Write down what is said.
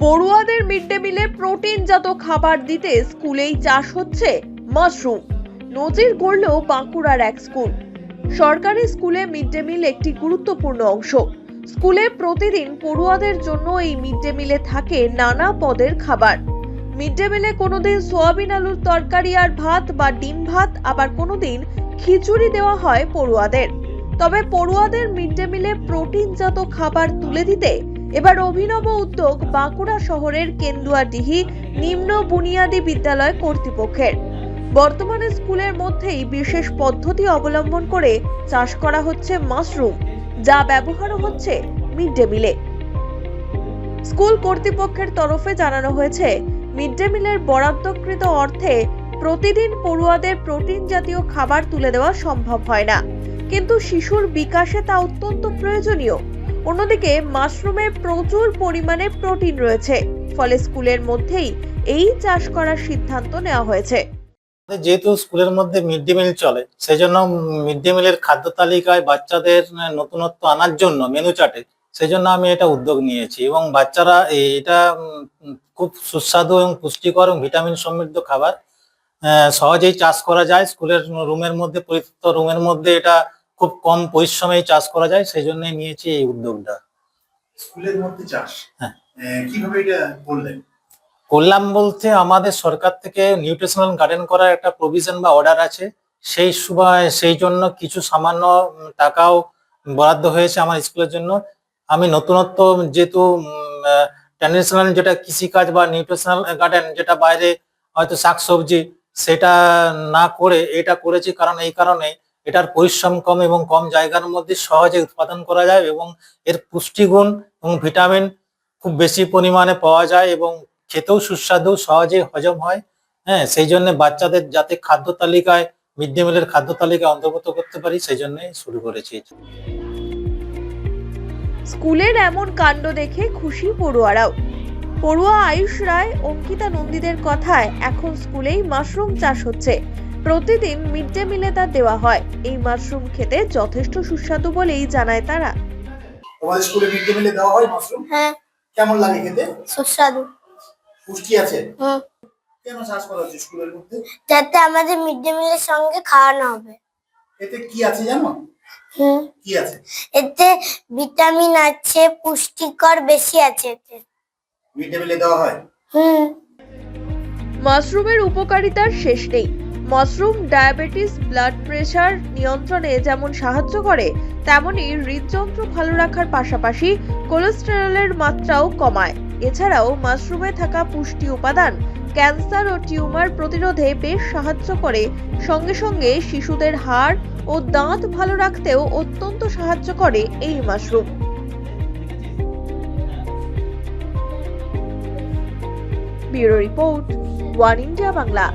পড়ুয়াদের mid day মিলে প্রোটিনজাত খাবার দিতে স্কুলেই চাষ হচ্ছে মাশরুম। নজির গড়লেও বাঁকুড়ার এক স্কুল। সরকারি স্কুলে মিড ডে মিল একটি গুরুত্বপূর্ণ অংশ। স্কুলে প্রতিদিন পড়ুয়াদের জন্য এই মিড ডে মিলে থাকে নানা পদের খাবার। মিড ডে মিলে কোনোদিন সোয়াবিন আলুর তরকারি আর ভাত বা ডিম ভাত, আবার কোনোদিন খিচুড়ি দেওয়া হয় পড়ুয়াদের। তবে পড়ুয়াদের মিড ডে মিলে প্রোটিনজাত খাবার তুলে দিতে এবার অভিনব উদ্যোগ বাঁকুড়া শহরের কেন্দুয়াডিহি নিম্ন বুনিয়াদী বিদ্যালয় কর্তৃপক্ষের। বর্তমানে স্কুলের মধ্যেই বিশেষ পদ্ধতি অবলম্বন করে চাষ করা হচ্ছে মাশরুম, যা ব্যবহারও হচ্ছে মিড ডে মিলে। স্কুল কর্তৃপক্ষের তরফে জানানো হয়েছে, মিড ডে মিলের বরাদ্দকৃত অর্থে প্রতিদিন পড়ুয়াদের প্রোটিন জাতীয় খাবার তুলে দেওয়া সম্ভব হয় না। কিন্তু শিশুর বিকাশে তা অত্যন্ত প্রয়োজনীয়। অন্যদিকে মাশরুমে প্রচুর পরিমাণে প্রোটিন রয়েছে, ফলে স্কুলের মধ্যেই এই চাষ করার সিদ্ধান্ত নেওয়া হয়েছে। যেহেতু স্কুলের মধ্যে মিড ডে মিল চলে সেই জন্য মিড ডে মিলের খাদ্য তালিকায় বাচ্চাদের নতুনত্ব আনার জন্য মেনু চার্টে সেই জন্য আমি এটা উদ্যোগ নিয়েছি এবং বাচ্চারা এটা খুব সুস্বাদু এবং পুষ্টিকর এবং ভিটামিন সমৃদ্ধ খাবার সহজেই চাষ করা যায়। স্কুলের রুমের মধ্যে পরিচিত রুমের মধ্যে এটা খুব কম পরিশ্রমেই চাষ করা যায় সেই জন্য নিয়েছি এই উদ্যোগটা। স্কুলের মধ্যে চাষ? হ্যাঁ। আহ, কীভাবে এটা করলেন? করলাম বলতে আমাদের সরকার থেকে নিউট্রিশনাল গার্ডেন করার একটা প্রভিশন বা অর্ডার আছে। সেই সময় সেই জন্য কিছু সামান্য টাকাও বরাদ্দ হয়েছে আমার স্কুলের জন্য। আমি নতুনত্ব যেহেতু ট্র্যাডিশনাল যেটা কৃষিকাজ বা নিউট্রিশনাল গার্ডেন যেটা বাইরে হয়তো শাকসবজি সেটা না করে এটা করেছি কারণ এই কারণে এটার পরিশ্রম কম এবং কম জায়গার মধ্যে সহজে উৎপাদন করা যায় এবং এর পুষ্টিগুণ এবং ভিটামিন খুব বেশি পরিমাণে পাওয়া যায় এবং খেতেও সুস্বাদু, সহজে হজম হয়। হ্যাঁ সেই জন্য বাচ্চাদের যাতে খাদ্য তালিকায়, মিড ডে মিলের খাদ্য তালিকায় অন্তর্ভুক্ত করতে পারি, সেই জন্যই শুরু করেছি। স্কুলের এমন কাণ্ড দেখে খুশি পড়ুয়ারাও। পড়ুয়া আয়ুষ রায়, অঙ্কিতা নন্দীদের কথায় এখন স্কুলেই মাশরুম চাষ হচ্ছে। প্রতিদিন মিড ডে মিলে তা দেওয়া হয়। এই মাশরুম খেতে যথেষ্ট সুস্বাদু বলেই জানায় তারা। তোমাদের স্কুলে মিড ডে মিলে দেওয়া হয় মাশরুম? হ্যাঁ। কেমন লাগে খেতে? সুস্বাদু। পুষ্টি আছে? হুম। কেন চাষ করা হচ্ছে স্কুলের মধ্যে? যাতে আমাদের মিড ডে মিলের সঙ্গে খাওয়ানো হবে। এতে কি আছে জানো? হুম। কি আছে? এতে ভিটামিন আছে পুষ্টিকর বেশি আছে এতে। মিড ডে মিলে দেওয়া হয়? হুম। মাশরুমের উপকারিতার শেষ নেই। মাশরুম, ডায়াবেটিস, ব্লাড প্রেশার নিয়ন্ত্রণে যেমন সাহায্য করে, তেমনি হৃদযন্ত্র ভালো রাখার পাশাপাশি কোলেস্টেরলের মাত্রাও কমায়। এছাড়াও মাশরুমে থাকা পুষ্টি উপাদান, ক্যান্সার ও টিউমার প্রতিরোধে বেশ সাহায্য করে। সঙ্গে সঙ্গে শিশুদের হাড় ও দাঁত ভালো রাখতেও অত্যন্ত সাহায্য করে এই mushroom. Bureau report, one India Bangla.